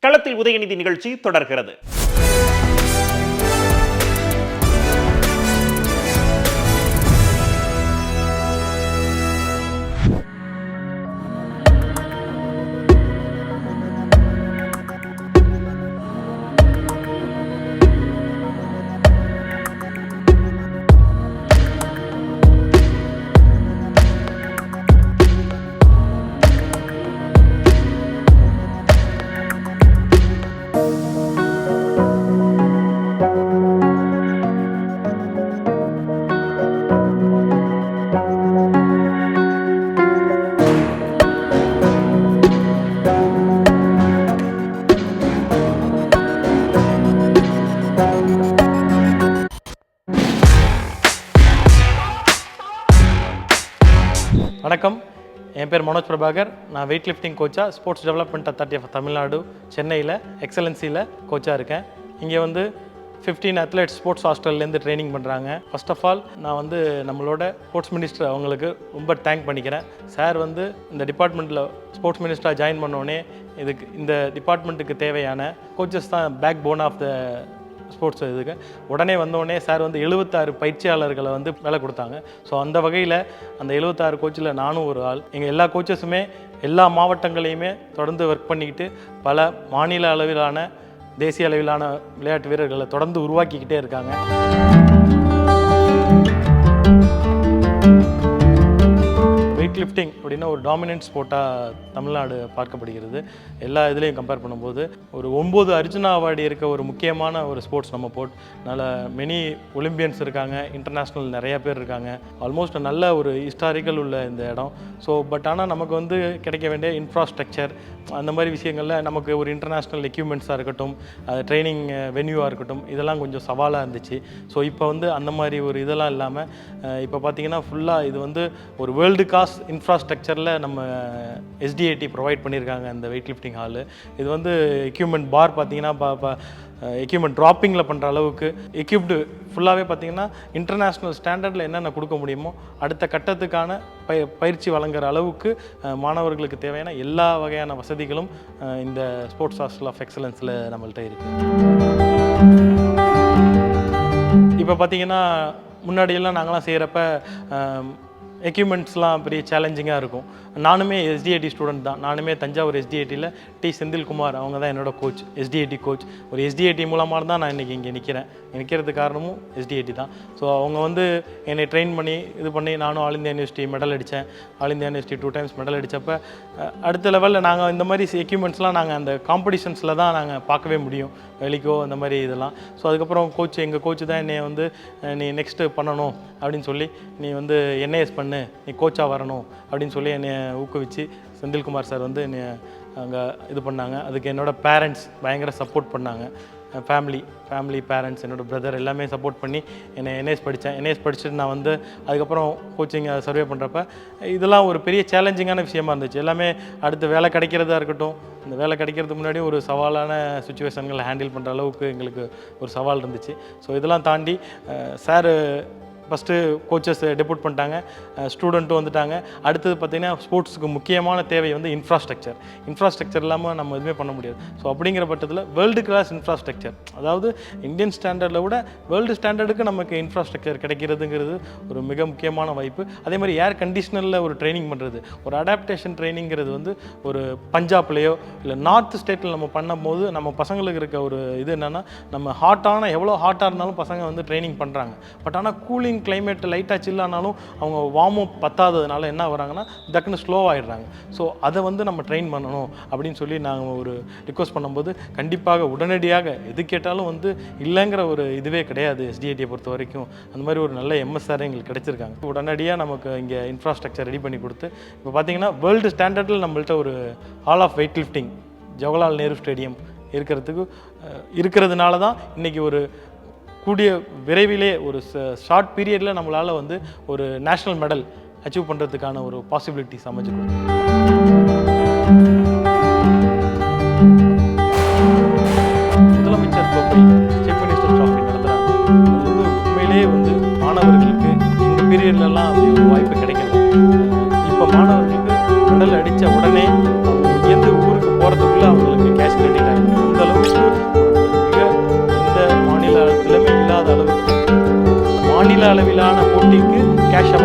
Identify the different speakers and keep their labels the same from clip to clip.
Speaker 1: களத்தில் உதயநிதி நிகழ்ச்சி தொடர்கிறது.
Speaker 2: வணக்கம். என் பேர் மனோஜ் பிரபாகர். நான் weight lifting கோச்சாக sports development authority of Tamil Nadu சென்னையில் எக்ஸலன்சியில் கோச்சாக இருக்கேன். இங்கே வந்து 15 அத்லெட்ஸ் ஸ்போர்ட்ஸ் ஹாஸ்டல்லேருந்து ட்ரைனிங் பண்ணுறாங்க ஃபர்ஸ்ட் ஆஃப் ஆல் நான் வந்து நம்மளோட ஸ்போர்ட்ஸ் மினிஸ்டர் அவங்களுக்கு ரொம்ப தேங்க் பண்ணிக்கிறேன். சார் வந்து இந்த டிபார்ட்மெண்ட்டில் ஸ்போர்ட்ஸ் மினிஸ்டராக ஜாயின் பண்ணோடனே இதுக்கு இந்த டிபார்ட்மெண்ட்டுக்கு தேவையான கோச்சஸ் தான் backbone of the sports இதுக்கு. உடனே வந்தோடனே சார் வந்து எழுபத்தாறு பயிற்சியாளர்களை வந்து வேலை கொடுத்தாங்க. ஸோ அந்த வகையில் அந்த எழுபத்தாறு கோச்சில் நானும் ஒரு ஆள். எங்கள் எல்லா கோச்சஸுமே எல்லா மாவட்டங்களையுமே தொடர்ந்து ஒர்க் பண்ணிக்கிட்டு பல மாநில அளவிலான தேசிய அளவிலான விளையாட்டு வீரர்களை தொடர்ந்து உருவாக்கிக்கிட்டே இருக்காங்க. வெயிட் லிஃப்டிங் அப்படின்னா ஒரு டாமினன்ட் ஸ்போர்ட்டாக தமிழ்நாடு பார்க்கப்படுகிறது. எல்லா இதுலேயும் கம்பேர் பண்ணும்போது ஒரு ஒம்பது அர்ஜுனா அவார்டு இருக்க ஒரு முக்கியமான ஒரு ஸ்போர்ட்ஸ் நம்ம போட் நல்ல மெனி ஒலிம்பியன்ஸ் இருக்காங்க இன்டர்நேஷ்னல் நிறைய பேர் இருக்காங்க. ஆல்மோஸ்ட் நல்ல ஒரு ஹிஸ்டாரிக்கல் உள்ள இந்த இடம். ஸோ பட் ஆனால் நமக்கு வந்து கிடைக்க வேண்டிய இன்ஃப்ராஸ்ட்ரக்சர் அந்த மாதிரி விஷயங்களில் நமக்கு ஒரு இன்டர்நேஷ்னல் எக்யூப்மெண்ட்ஸாக இருக்கட்டும் ட்ரைனிங் வென்யூவாக இருக்கட்டும் இதெல்லாம் கொஞ்சம் சவாலாக இருந்துச்சு. ஸோ இப்போ வந்து அந்த மாதிரி ஒரு இதெல்லாம் இல்லாமல் இப்போ பார்த்தீங்கன்னா ஃபுல்லாக இது வந்து ஒரு வேர்ல்டு காஸ் இன்ஃப்ராஸ்ட்ரக்சரில் நம்ம எஸ்டிஐடி ப்ரொவைட் பண்ணியிருக்காங்க இந்த வெயிட் லிஃப்டிங் ஹாலு இது வந்து எக்யூப்மெண்ட் பார் பார்த்தீங்கன்னா எக்யூப்மெண்ட் ட்ராப்பிங்கில் பண்ணுற அளவுக்கு எக்யூப்டு ஃபுல்லாகவே பார்த்தீங்கன்னா இன்டர்நேஷ்னல் ஸ்டாண்டர்டில் என்னென்ன கொடுக்க முடியுமோ அடுத்த கட்டத்துக்கான பய பயிற்சி வழங்குற அளவுக்கு மாணவர்களுக்கு தேவையான எல்லா வகையான வசதிகளும் இந்த ஸ்போர்ட்ஸ் ஹாஸ்டல் ஆஃப் எக்ஸலன்ஸில் நம்மள்ட்ட இருக்குது இப்போ பார்த்தீங்கன்னா முன்னாடியெல்லாம் நாங்களாம் செய்கிறப்ப எக்யூப்மெண்ட்ஸ்லாம் பெரிய சேலஞ்சிங்காக இருக்கும். நானுமே எஸ்டிஐடி ஸ்டூடெண்ட் தான். நானுமே தஞ்சாவூர் எஸ்டிஐடியில் டி செந்தில்குமார் அவங்க தான் என்னோட கோச் எஸ்டிஐடி கோச் ஒரு எஸ்டிஐடி மூலமாக தான் நான் இன்றைக்கி இங்கே நிற்கிறேன் நிற்கிறதுக்கு காரணமும் எஸ்டிஐடி தான். ஸோ அவங்க வந்து என்னை ட்ரெயின் பண்ணி இது பண்ணி நானும் ஆல் இந்தியா யூனிவர்சிட்டி மெடல் அடித்தேன் all India university two times medal அடித்தப்போ அடுத்த லெவலில் நாங்கள் இந்த மாதிரி எக்யூப்மெண்ட்ஸ்லாம் நாங்கள் அந்த காம்படிஷன்ஸில் தான் நாங்கள் பார்க்கவே முடியும். வெளிக்கோ அந்த மாதிரி இதெல்லாம். ஸோ அதுக்கப்புறம் கோச் எங்கள் கோச் தான் என்னை வந்து நீ நெக்ஸ்ட்டு பண்ணணும். அப்படின்னு சொல்லி நீ வந்து என்ஐஎஸ் பண்ணு நீ கோச்சாக வரணும் அப்படின்னு சொல்லி என்னை ஊக்குவிச்சு செந்தில்குமார் சார் வந்து என்னை அங்கே இது பண்ணாங்க. அதுக்கு என்னோடய பேரண்ட்ஸ் பயங்கர சப்போர்ட் பண்ணாங்க. ஃபேமிலி ஃபேமிலி பேரண்ட்ஸ் என்னோட பிரதர் எல்லாமே சப்போர்ட் பண்ணி என்னை என்எஸ் படித்தேன் என்எஸ் படிச்சுட்டு நான் வந்து அதுக்கப்புறம் கோச்சிங் சர்வே பண்ணுறப்ப இதெல்லாம் ஒரு பெரிய சேலஞ்சிங்கான விஷயமா இருந்துச்சு. எல்லாமே அடுத்து வேலை கிடைக்கிறதா இருக்கட்டும் இந்த வேலை கிடைக்கிறதுக்கு முன்னாடி ஒரு சவாலான சுச்சுவேஷன்களை ஹேண்டில் பண்ணுற அளவுக்கு எங்களுக்கு ஒரு சவால் இருந்துச்சு. ஸோ இதெல்லாம் தாண்டி சார் ஃபஸ்ட்டு கோச்சஸ் டெபுட் பண்ணிட்டாங்க. ஸ்டூடெண்ட்டும் வந்துட்டாங்க. அடுத்தது பார்த்திங்கன்னா ஸ்போர்ட்ஸுக்கு முக்கியமான தேவை வந்து இன்ஃப்ராஸ்ட்ரக்சர் இன்ஃப்ராஸ்ட்ரக்சர் இல்லாமல் நம்ம எதுவுமே பண்ண முடியாது. ஸோ அப்படிங்கிற பட்சத்தில் வேர்ல்டு கிளாஸ் இன்ஃப்ராஸ்ட்ரக்சர் அதாவது இந்தியன் ஸ்டாண்டர்டில் விட வேர்ல்டு ஸ்டாண்டர்டுக்கு நமக்கு இன்ஃப்ராஸ்ட்ரக்சர் கிடைக்கிறதுங்கிறது ஒரு மிக முக்கியமான வாய்ப்பு. அதே மாதிரி ஏர் கண்டிஷனரில் ஒரு ட்ரைனிங் பண்ணுறது ஒரு அடாப்டேஷன் ட்ரைனிங்கிறது வந்து ஒரு பஞ்சாப்லேயோ இல்லை நார்த் ஸ்டேட்டில் நம்ம பண்ணும்போது நம்ம பசங்களுக்கு இருக்க ஒரு இது என்னென்னா நம்ம ஹாட்டான எவ்வளோ ஹாட்டாக இருந்தாலும் பசங்க வந்து ட்ரைனிங் பண்ணுறாங்க பட் ஆனால் கூலிங் கிளைமேட் லைட்டாக சில்லானாலும் அவங்க வார்ம் அப் பத்தாததுனால என்ன வராங்கன்னா டக்குன்னு ஸ்லோவாகிடுறாங்க ஸோ அதை வந்து நம்ம ட்ரெயின் பண்ணணும் அப்படின்னு சொல்லி நாங்கள் ஒரு ரிக்வஸ்ட் பண்ணும்போது கண்டிப்பாக உடனடியாக எது கேட்டாலும் வந்து இல்லைங்கிற ஒரு இதுவே கிடையாது எஸ்டிஐடியை பொறுத்த வரைக்கும். அந்த மாதிரி ஒரு நல்ல எம்எஸ்ஆர் எங்களுக்கு கிடைச்சிருக்காங்க. உடனடியாக நமக்கு இங்கே இன்ஃப்ராஸ்ட்ரக்சர் ரெடி பண்ணி கொடுத்து இப்போ பார்த்தீங்கன்னா வேர்ல்டு ஸ்டாண்டர்டில் நம்மள்ட்ட ஒரு hall of weight lifting Jawaharlal Nehru stadium இருக்கிறதுக்கு இருக்கிறதுனால தான் இன்றைக்கி ஒரு கூடிய விரைவிலே ஒரு ஷார்ட் பீரியடில் நம்மளால் வந்து ஒரு நேஷ்னல் மெடல் அச்சீவ் பண்ணுறதுக்கான ஒரு பாசிபிலிட்டிஸ் அமைச்சு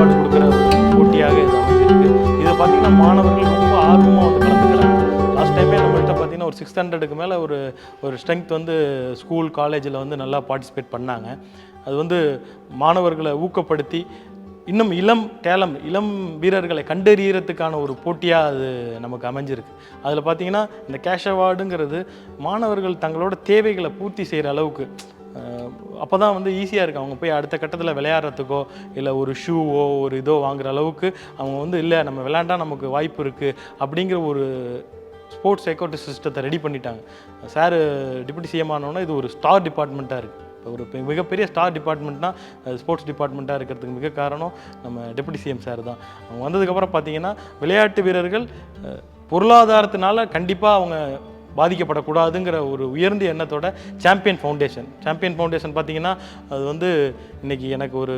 Speaker 2: அவார்ட்ஸ் கொடுக்குற ஒரு போட்டியாக இது அமைஞ்சிருக்கு. இதை பார்த்தீங்கன்னா மாணவர்கள் ரொம்ப ஆர்வமாக வந்து கலந்துக்கிறாங்க. லாஸ்ட் டைமே நம்மள்கிட்ட பார்த்தீங்கன்னா ஒரு சிக்ஸ் ஹண்ட்ரடுக்கு மேலே ஒரு ஒரு ஸ்ட்ரென்த் வந்து ஸ்கூல் காலேஜில் வந்து நல்லா பார்ட்டிசிபேட் பண்ணாங்க. அது வந்து மாணவர்களை ஊக்கப்படுத்தி இன்னும் இளம் டேலம் இளம் வீரர்களை கண்டறியறதுக்கான ஒரு போட்டியாக அது நமக்கு அமைஞ்சிருக்கு. அதில் பார்த்தீங்கன்னா இந்த கேஷ் அவார்டுங்கிறது மாணவர்கள் தங்களோட தேவைகளை பூர்த்தி செய்கிற அளவுக்கு அப்போ தான் வந்து ஈஸியாக இருக்குது அவங்க போய் அடுத்த கட்டத்தில் விளையாடுறதுக்கோ இல்லை ஒரு ஷூவோ ஒரு இதோ வாங்குற அளவுக்கு அவங்க வந்து இல்லை நம்ம விளையாண்டா நமக்கு வாய்ப்பு இருக்குது அப்படிங்கிற ஒரு ஸ்போர்ட்ஸ் எக்கோட்டி சிஸ்டத்தை ரெடி பண்ணிட்டாங்க. சார் டிப்யூட்டி சிஎம் ஆனோன்னா இது ஒரு ஸ்டார் டிபார்ட்மெண்ட்டாக இருக்குது இப்போ ஒரு பெ- மிகப்பெரிய ஸ்டார் டிபார்ட்மெண்ட்னா ஸ்போர்ட்ஸ் டிபார்ட்மெண்ட்டாக இருக்கிறதுக்கு மிக காரணம் நம்ம டெபுட்டி சிஎம் சார் தான். அவங்க வந்ததுக்கப்புறம் பார்த்தீங்கன்னா விளையாட்டு வீரர்கள் பொருளாதாரத்தினால கண்டிப்பாக அவங்க பாதிக்கப்படக்கூடாதுங்கிற ஒரு உயர்ந்த எண்ணத்தோட சாம்பியன் ஃபவுண்டேஷன் சாம்பியன் ஃபவுண்டேஷன் பார்த்தீங்கன்னா அது வந்து இன்னைக்கு எனக்கு ஒரு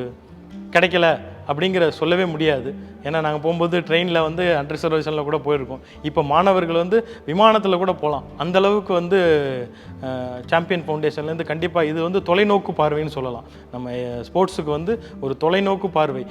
Speaker 2: கிடைக்கல அப்படிங்கிற சொல்லவே முடியாது. ஏன்னா நாங்கள் போகும்போது ட்ரெயினில் வந்து அண்டர் ரிசர்வேஷனில் கூட போயிருக்கோம். இப்போ மாணவர்கள் வந்து விமானத்தில் கூட போகலாம் அந்த அளவுக்கு வந்து சாம்பியன் ஃபவுண்டேஷன்லேருந்து கண்டிப்பாக இது வந்து தொலைநோக்கு பார்வைன்னு சொல்லலாம். நம்ம ஸ்போர்ட்ஸுக்கு வந்து ஒரு தொலைநோக்கு பார்வை.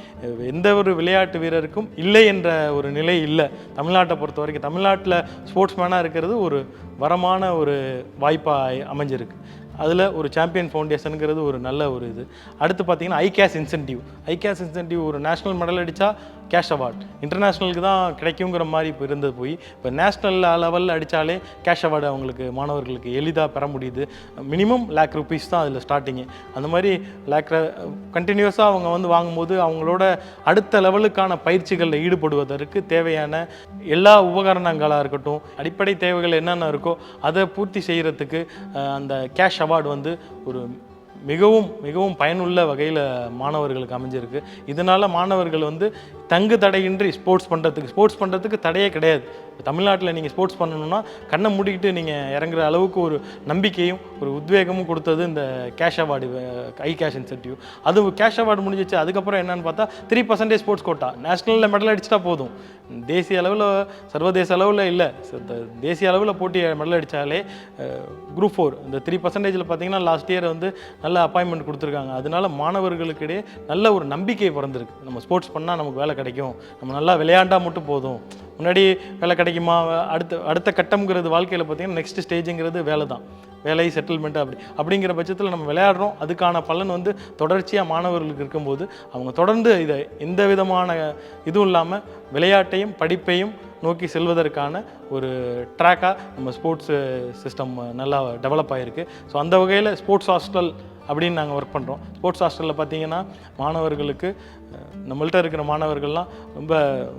Speaker 2: எந்த ஒரு விளையாட்டு வீரருக்கும் இல்லை என்ற ஒரு நிலை இல்லை. தமிழ்நாட்டை பொறுத்த வரைக்கும் தமிழ்நாட்டில் ஸ்போர்ட்ஸ்மேனாக இருக்கிறது ஒரு வரமான ஒரு வாய்ப்பாக அமைஞ்சிருக்கு. அதில் ஒரு சாம்பியன் ஃபவுண்டேஷனுங்கிறது ஒரு நல்ல ஒரு இது. அடுத்து பார்த்தீங்கன்னா high cash incentive high cash incentive ஒரு நேஷனல் மெடல் அடித்தா கேஷ் அவார்ட். இன்டர்நேஷ்னலுக்கு தான் கிடைக்குங்கிற மாதிரி இப்போ இருந்தது போய் இப்போ நேஷ்னல் லெவலில் அடித்தாலே கேஷ் அவார்டு அவங்களுக்கு மாணவர்களுக்கு எளிதாக பெற முடியுது. மினிமம் லேக் ருபீஸ் தான் அதில் ஸ்டார்டிங்கு. அந்த மாதிரி லேக் கண்டினியூஸாக அவங்க வந்து வாங்கும்போது அவங்களோட அடுத்த லெவலுக்கான பயிற்சிகளில் ஈடுபடுவதற்கு தேவையான எல்லா உபகரணங்களாக இருக்கட்டும் அடிப்படை தேவைகள் என்னென்ன இருக்கோ அதை பூர்த்தி செய்கிறதுக்கு அந்த கேஷ் அவார்டு வந்து ஒரு மிகவும் மிகவும் பயனுள்ள வகையில் மாணவர்களுக்கு அமைஞ்சிருக்கு. இதனால் மாணவர்கள் வந்து தங்கு தடையின்றி ஸ்போர்ட்ஸ் பண்ணுறதுக்கு ஸ்போர்ட்ஸ் பண்ணுறதுக்கு தடையே கிடையாது. தமிழ்நாட்டில் நீங்கள் ஸ்போர்ட்ஸ் பண்ணணும்னா கண்ணை மூடிக்கிட்டு நீங்கள் இறங்குற அளவுக்கு ஒரு நம்பிக்கையும் ஒரு உத்வேகமும் கொடுத்தது இந்த கேஷ் அவார்டு ஐ கேஷ் இன்சென்டிவ் அது கேஷ் அவார்டு முடிஞ்சிச்சு. அதுக்கப்புறம் என்னன்னு பார்த்தா த்ரீ பர்சன்டேஜ் ஸ்போர்ட்ஸ் கோட்டா நேஷனலில் மெடல் அடிச்சிட்டா போதும். தேசிய அளவில் சர்வதேச அளவில் இல்லை. தேசிய அளவில் போட்டி மெடல் அடித்தாலே குரூப் ஃபோர் இந்த த்ரீ பர்சன்டேஜில் பார்த்தீங்கன்னா லாஸ்ட் இயர் வந்து நல்ல அப்பாயின்மெண்ட் கொடுத்துருக்காங்க. அதனால மாணவர்களுக்கிடையே நல்ல ஒரு நம்பிக்கை பிறந்திருக்கு. நம்ம ஸ்போர்ட்ஸ் பண்ணால் நமக்கு வேலை கிடைக்கும். நம்ம நல்லா விளையாண்டா மட்டும் போதும். முன்னாடி வேலை கிடைக்குமா? அடுத்த அடுத்த கட்டம்ங்கிறது வாழ்க்கையில் பார்த்தீங்கன்னா நெக்ஸ்ட் ஸ்டேஜுங்கிறது வேலை தான் வேலை செட்டில்மெண்ட் அப்படி. அப்படிங்கிற பட்சத்தில் நம்ம விளையாடுறோம். அதுக்கான பலன் வந்து தொடர்ச்சியாக மாணவர்களுக்கு இருக்கும்போது அவங்க தொடர்ந்து இதை எந்த விதமான இதுவும் இல்லாமல் விளையாட்டையும் படிப்பையும் நோக்கி செல்வதற்கான ஒரு ட்ராக்காக நம்ம ஸ்போர்ட்ஸ் சிஸ்டம் நல்லா டெவலப் ஆகிருக்கு ஸோ அந்த வகையில் ஸ்போர்ட்ஸ் ஹாஸ்டல் அப்படின்னு நாங்கள் ஒர்க் பண்ணுறோம் ஸ்போர்ட்ஸ் ஹாஸ்டலில் பார்த்தீங்கன்னா மாணவர்களுக்கு நம்மள்கிட்ட இருக்கிற மாணவர்கள்லாம் ரொம்ப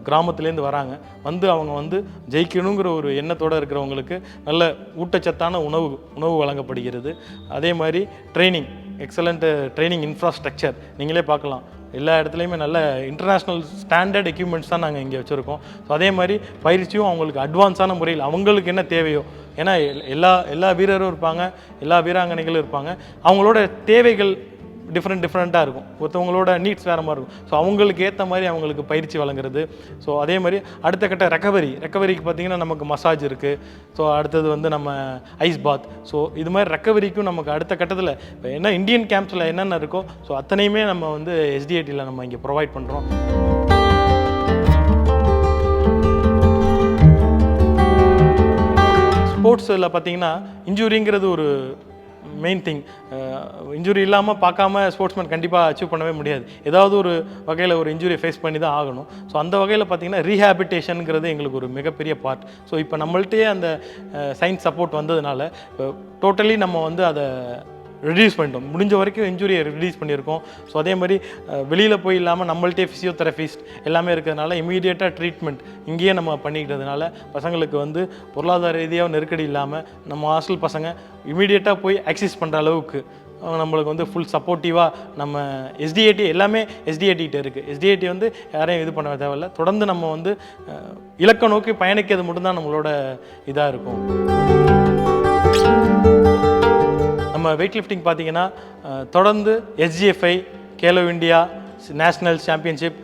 Speaker 2: கிராமத்துலேருந்து வராங்க. வந்து அவங்க வந்து ஜெயிக்கணுங்கிற ஒரு எண்ணத்தோடு இருக்கிறவங்களுக்கு நல்ல ஊட்டச்சத்தான உணவு உணவு வழங்கப்படுகிறது. அதே மாதிரி ட்ரைனிங் எக்ஸலண்ட்டு ட்ரைனிங் இன்ஃப்ராஸ்ட்ரக்சர் நீங்களே பார்க்கலாம். எல்லா இடத்துலையுமே நல்ல இன்டர்நேஷ்னல் ஸ்டாண்டர்ட் எக்யூப்மெண்ட்ஸ் தான் நாங்கள் இங்கே வச்சுருக்கோம். ஸோ அதே மாதிரி பயிற்சியும் அவங்களுக்கு அட்வான்ஸான முறையில் அவங்களுக்கு என்ன தேவையோ ஏன்னா எல்- எல்லா எல்லா வீரரும் இருப்பாங்க எல்லா வீராங்கனைகளும் இருப்பாங்க. அவங்களோட தேவைகள் டிஃப்ரெண்ட் டிஃப்ரெண்ட்டாக இருக்கும். ஒருத்தவங்களோட நீட்ஸ் வேறு மாதிரி இருக்கும். ஸோ அவங்களுக்கு ஏற்ற மாதிரி அவங்களுக்கு பயிற்சி வழங்குறது. ஸோ அதே மாதிரி அடுத்த கட்ட ரெக்கவரி ரெக்கவரிக்கு பார்த்தீங்கன்னா நமக்கு மசாஜ் இருக்குது ஸோ அடுத்தது வந்து நம்ம ஐஸ் பாத் ஸோ இது மாதிரி ரெக்கவரிக்கும் நமக்கு அடுத்த கட்டத்தில் இப்போ என்ன இந்தியன் கேம்ப்ஸில் என்னென்ன இருக்கோ ஸோ அத்தனையுமே நம்ம வந்து எஸ்டிஐடியில் நம்ம இங்கே ப்ரொவைட் பண்ணுறோம் ஸ்போர்ட்ஸில் பார்த்தீங்கன்னா இன்ஜுரிங்கிறது ஒரு மெயின் திங் இன்ஜுரி இல்லாமல் பார்க்காம ஸ்போர்ட்ஸ்மேன் கண்டிப்பாக அச்சீவ் பண்ணவே முடியாது. ஏதாவது ஒரு வகையில் ஒரு இன்ஜுரியை ஃபேஸ் பண்ணி தான் ஆகணும். ஸோ அந்த வகையில் பார்த்தீங்கன்னா ரீஹாபிட்டேஷனுங்கிறது எங்களுக்கு ஒரு மிகப்பெரிய பார்ட் ஸோ இப்போ நம்மள்ட்டே அந்த சயின்ஸ் சப்போர்ட் வந்ததுனால இப்போ டோட்டலி நம்ம வந்து அதை ரிடியூஸ் பண்ணிட்டோம். முடிஞ்ச வரைக்கும் இன்ஜுரியை ரிடியூஸ் பண்ணியிருக்கோம். ஸோ அதே மாதிரி வெளியில் போய் இல்லாமல் நம்மள்ட்டே ஃபிசியோதெரபிஸ்ட் எல்லாமே இருக்கிறதுனால இமீடியட்டாக ட்ரீட்மெண்ட் இங்கேயே நம்ம பண்ணிக்கிட்டதுனால பசங்களுக்கு வந்து பொருளாதார ரீதியாக நெருக்கடி இல்லாமல் நம்ம ஹாஸ்டல் பசங்க இமீடியட்டாக போய் ஆக்சஸ் பண்ணுற அளவுக்கு அவங்க நம்மளுக்கு வந்து ஃபுல் சப்போர்ட்டிவாக நம்ம எஸ்டிஐடி எல்லாமே எஸ்டிஐடிகிட்ட இருக்குது எஸ்டிஐடி வந்து யாரையும் இது பண்ண தேவையில்ல. தொடர்ந்து நம்ம வந்து இலக்க நோக்கி பயணிக்கிறது மட்டும்தான் நம்மளோட இதாக இருக்கும். நம்ம வெயிட் லிஃப்டிங் பார்த்தீங்கன்னா தொடர்ந்து SGFI Khelo India national championship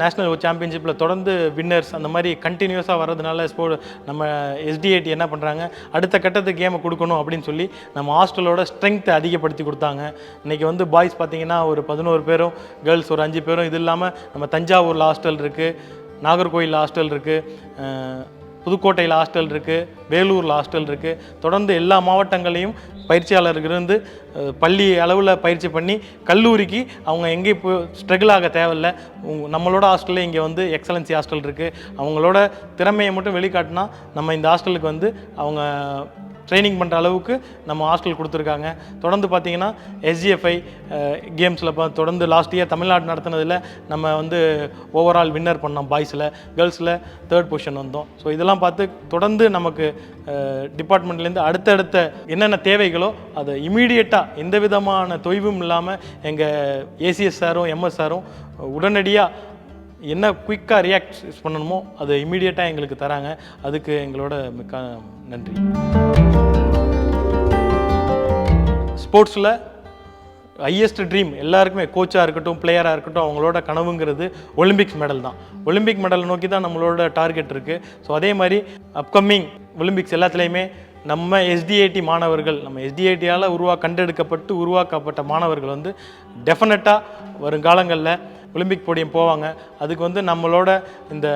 Speaker 2: national சாம்பியன்ஷிப்பில் தொடர்ந்து வின்னர்ஸ் அந்த மாதிரி கண்டினியூஸாக வர்றதுனால ஸ்போ நம்ம எஸ்டிஐடி என்ன பண்ணுறாங்க அடுத்த கட்டத்துக்கு கேமை கொடுக்கணும் அப்படின்னு சொல்லி நம்ம ஹாஸ்டலோட ஸ்ட்ரென்த்தை அதிகப்படுத்தி கொடுத்தாங்க. இன்றைக்கி வந்து பாய்ஸ் பார்த்தீங்கன்னா ஒரு பதினோரு பேரும் கேர்ள்ஸ் ஒரு அஞ்சு பேரும் இது இல்லாமல் நம்ம தஞ்சாவூரில் ஹாஸ்டல் இருக்குது நாகர்கோயில் ஹாஸ்டல் இருக்குது புதுக்கோட்டையில் ஹாஸ்டல் இருக்குது வேலூரில் ஹாஸ்டல் இருக்குது தொடர்ந்து எல்லா மாவட்டங்களையும் பயிற்சியாளர்கள் இருந்து பள்ளி அளவில் பயிற்சி பண்ணி கல்லூரிக்கு அவங்க எங்கேயும் இப்போ ஸ்ட்ரகிள் ஆக தேவையில்ல. நம்மளோட ஹாஸ்டலில் இங்கே வந்து எக்ஸலன்சி ஹாஸ்டல் இருக்குது அவங்களோட திறமையை மட்டும் வெளிக்காட்டினா நம்ம இந்த ஹாஸ்டலுக்கு வந்து அவங்க ட்ரைனிங் பண்ணுற அளவுக்கு நம்ம ஹாஸ்டல் கொடுத்துருக்காங்க. தொடர்ந்து பார்த்தீங்கன்னா எஸ்ஜிஎஃப்ஐ கேம்ஸில் தொடர்ந்து லாஸ்ட் இயர் தமிழ்நாடு நடத்தினதில் நம்ம வந்து ஓவரால் வின்னர் பண்ணோம் பாய்ஸில் கேர்ள்ஸில் தேர்ட் பொசிஷன் வந்தோம். ஸோ இதெல்லாம் பார்த்து தொடர்ந்து நமக்கு டிபார்ட்மெண்ட்லேருந்து அடுத்தடுத்த என்னென்ன தேவைகளோ அதை இமீடியட்டாக எந்த விதமான தொய்வும் இல்லாமல் எங்கள் ஏசிஎஸ் சாரும் எம்எஸ் சாரும் உடனடியாக என்ன குயிக்காக ரியாக்ட் பண்ணணுமோ அதை இமீடியட்டாக எங்களுக்கு தராங்க. அதுக்கு எங்களோட மிக்க நன்றி. ஸ்போர்ட்ஸில் ஹையஸ்ட் ட்ரீம் எல்லாருக்குமே கோச்சாக இருக்கட்டும் பிளேயராக இருக்கட்டும் அவங்களோட கனவுங்கிறது ஒலிம்பிக்ஸ் மெடல் தான். ஒலிம்பிக் மெடல் நோக்கி தான் நம்மளோட டார்கெட் இருக்குது ஸோ அதே மாதிரி அப்கமிங் ஒலிம்பிக்ஸ் எல்லாத்துலேயுமே நம்ம எஸ்டிஐடி மாணவர்கள் நம்ம எஸ்டிஐடியால் உருவா கண்டெடுக்கப்பட்டு உருவாக்கப்பட்ட மாணவர்கள் வந்து டெஃபினட்டாக வருங்காலங்களில் ஒலிம்பிக் போடியம் போவாங்க. அதுக்கு வந்து நம்மளோட இந்த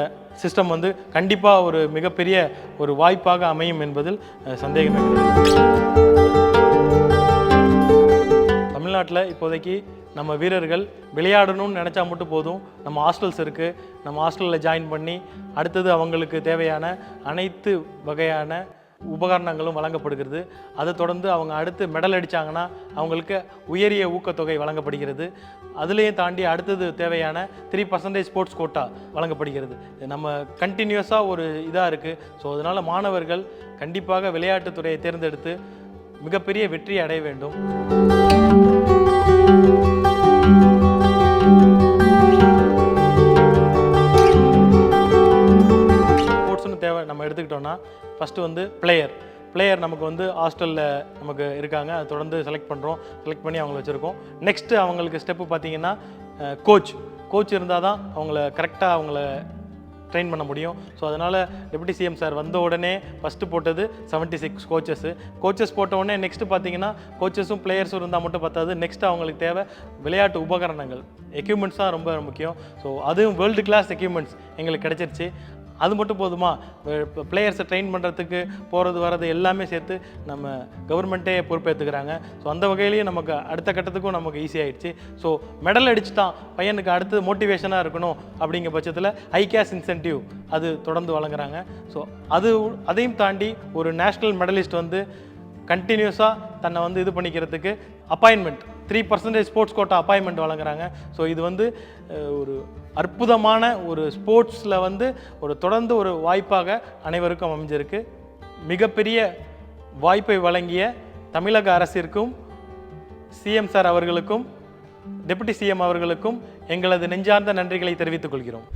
Speaker 2: சிஸ்டம் வந்து கண்டிப்பாக ஒரு மிகப்பெரிய ஒரு வாய்ப்பாக அமையும் என்பதில் சந்தேகம் சந்தேகமே தமிழ்நாட்டில் இப்போதைக்கு நம்ம வீரர்கள் விளையாடணும்னு நினச்சா மட்டும் போதும். நம்ம ஹாஸ்டல்ஸ் இருக்குது நம்ம ஹாஸ்டலில் ஜாயின் பண்ணி அடுத்தது அவங்களுக்கு தேவையான அனைத்து வகையான உபகரணங்களும் வழங்கப்படுகிறது. அதை தொடர்ந்து அவங்க அடுத்து மெடல் அடித்தாங்கன்னா அவங்களுக்கு உயரிய ஊக்கத்தொகை வழங்கப்படுகிறது. அதுலேயும் தாண்டி அடுத்தது தேவையான த்ரீ பர்சன்டேஜ் ஸ்போர்ட்ஸ் கோட்டா வழங்கப்படுகிறது. நம்ம கண்டினியூஸாக ஒரு இதாக இருக்குது ஸோ அதனால் மாணவர்கள் கண்டிப்பாக விளையாட்டுத்துறையை தேர்ந்தெடுத்து மிகப்பெரிய வெற்றி அடைய வேண்டும். நம்ம எடுத்துக்கிட்டோன்னா ஃபஸ்ட்டு வந்து பிளேயர் பிளேயர் நமக்கு வந்து ஹாஸ்டலில் நமக்கு இருக்காங்க. அதை தொடர்ந்து செலக்ட் பண்ணுறோம் செலக்ட் பண்ணி அவங்கள வச்சுருக்கோம். நெக்ஸ்ட்டு அவங்களுக்கு ஸ்டெப்பு பார்த்தீங்கன்னா கோச் கோச் இருந்தால் தான் அவங்கள கரெக்டாக அவங்கள ட்ரெயின் பண்ண முடியும். ஸோ அதனால் டெபுட்டி சிஎம் சார் வந்த உடனே ஃபஸ்ட்டு போட்டது 76 சிக்ஸ் கோச்சஸ் கோச்சஸ் போட்ட உடனே நெக்ஸ்ட்டு பார்த்தீங்கன்னா கோச்சஸும் பிளேயர்ஸும் இருந்தால் மட்டும் பார்த்தாது நெக்ஸ்ட் அவங்களுக்கு தேவை விளையாட்டு உபகரணங்கள். எக்யூப்மெண்ட்ஸ் தான் ரொம்ப முக்கியம். ஸோ அதுவும் வேர்ல்டு கிளாஸ் எக்யூப்மெண்ட்ஸ் எங்களுக்கு கிடைச்சிருச்சு. அது மட்டும் போதுமா? பிளேயர்ஸை ட்ரெயின் பண்ணுறதுக்கு போகிறது வர்றது எல்லாமே சேர்த்து நம்ம கவர்மெண்ட்டே பொறுப்பேற்றுக்கிறாங்க ஸோ அந்த வகையிலேயே நமக்கு அடுத்த கட்டத்துக்கும் நமக்கு ஈஸியாகிடுச்சு ஸோ மெடல் அடிச்சுட்டான். பையனுக்கு அடுத்து மோட்டிவேஷனாக இருக்கணும் அப்படிங்கிற பட்சத்தில் ஹை கேஷ் இன்சென்டிவ் அது தொடர்ந்து வழங்குறாங்க. ஸோ அது அதையும் தாண்டி ஒரு நேஷ்னல் மெடலிஸ்ட் வந்து கண்டினியூஸாக தன்னை வந்து இது பண்ணிக்கிறதுக்கு appointment three percentage sports quota appointment வழங்குறாங்க. ஸோ இது வந்து ஒரு அற்புதமான ஒரு ஸ்போர்ட்ஸில் வந்து ஒரு தொடர்ந்து ஒரு வாய்ப்பாக அனைவருக்கும் அமைஞ்சிருக்கு. மிகப்பெரிய வாய்ப்பை வழங்கிய தமிழக அரசிற்கும் சிஎம் சார் அவர்களுக்கும் டெபுட்டி சிஎம் அவர்களுக்கும் எங்களது நெஞ்சார்ந்த நன்றிகளை தெரிவித்துக் கொள்கிறோம்.